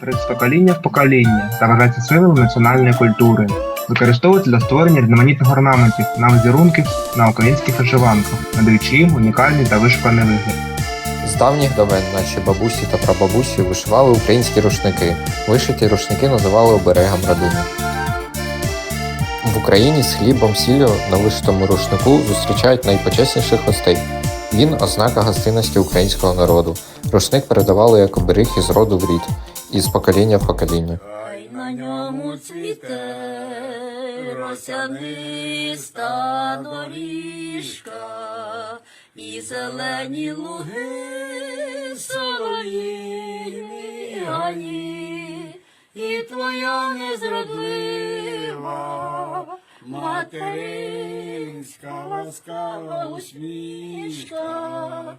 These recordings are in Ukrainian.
перед з покоління в покоління та символом національної культури. Використовується для створення різноманітних орнаментів на візерунків на українських вишиванках, надаючи їм унікальний та вишуканий вигляд. З давніх давен наші бабусі та прабабусі вишивали українські рушники. Вишиті рушники називали оберегом родини. В Україні з хлібом сіллю на вишитому рушнику зустрічають найпочесніших гостей. Він ознака гостинності українського народу. Рушник передавали як оберіг із роду в рід, із покоління в покоління. Хай на ньому цвіте росяниста доріжка і зелені луги солов'їні гаї, і твоя незродлива материнська ласкава усмішка.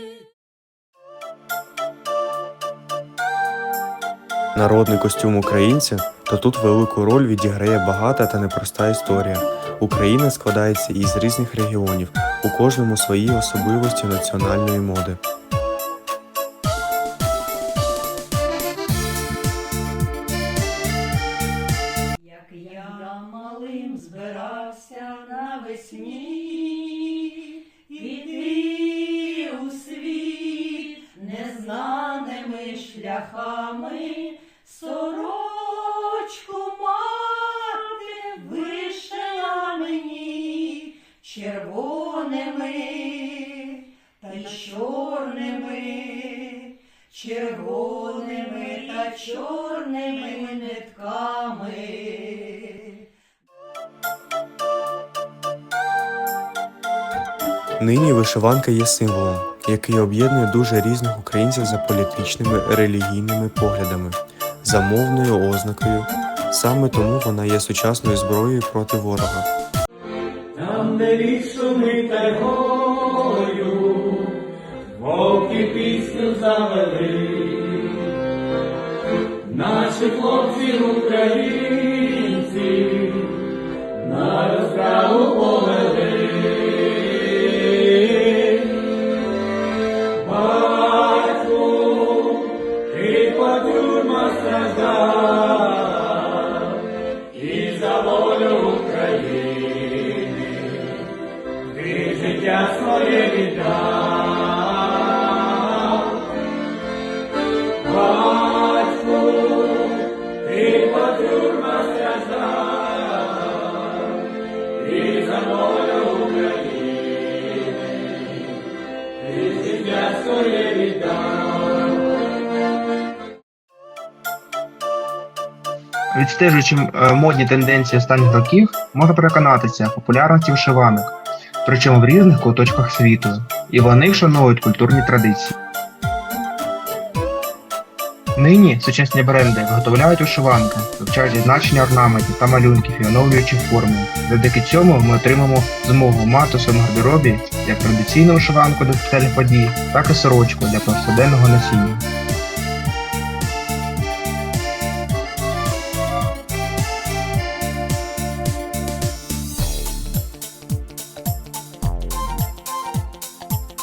Народний костюм українця, то тут велику роль відіграє багата та непроста історія. Україна складається із різних регіонів, у кожному свої особливості національної моди. Як я малим збирався навесні, іти у світ незнаними шляхами, сорочку мати вишила мені червоними та й чорними, червоними та чорними нитками. Нині вишиванка є символом, який об'єднує дуже різних українців за політичними, релігійними поглядами, за мовною ознакою. Саме тому вона є сучасною зброєю проти ворога. Там, де ліс шумить тайгою, вовки пісню завели, наші хлопці українці на розправу ти по тюрмах страждав, і за волю України ти життя своє віддав. Відстежуючи е, модні тенденції останніх років, можна переконатися в популярності вишиванок, причому в різних куточках світу, і вони шанують культурні традиції. Нині сучасні бренди виготовляють вишиванки, вивчають значення орнаментів та малюнків і оновлюючи форму. Завдяки цьому ми отримаємо змогу мати у своєму гардеробі як традиційну вишиванку до спеціальних подій, так і сорочку для повсякденного носіння.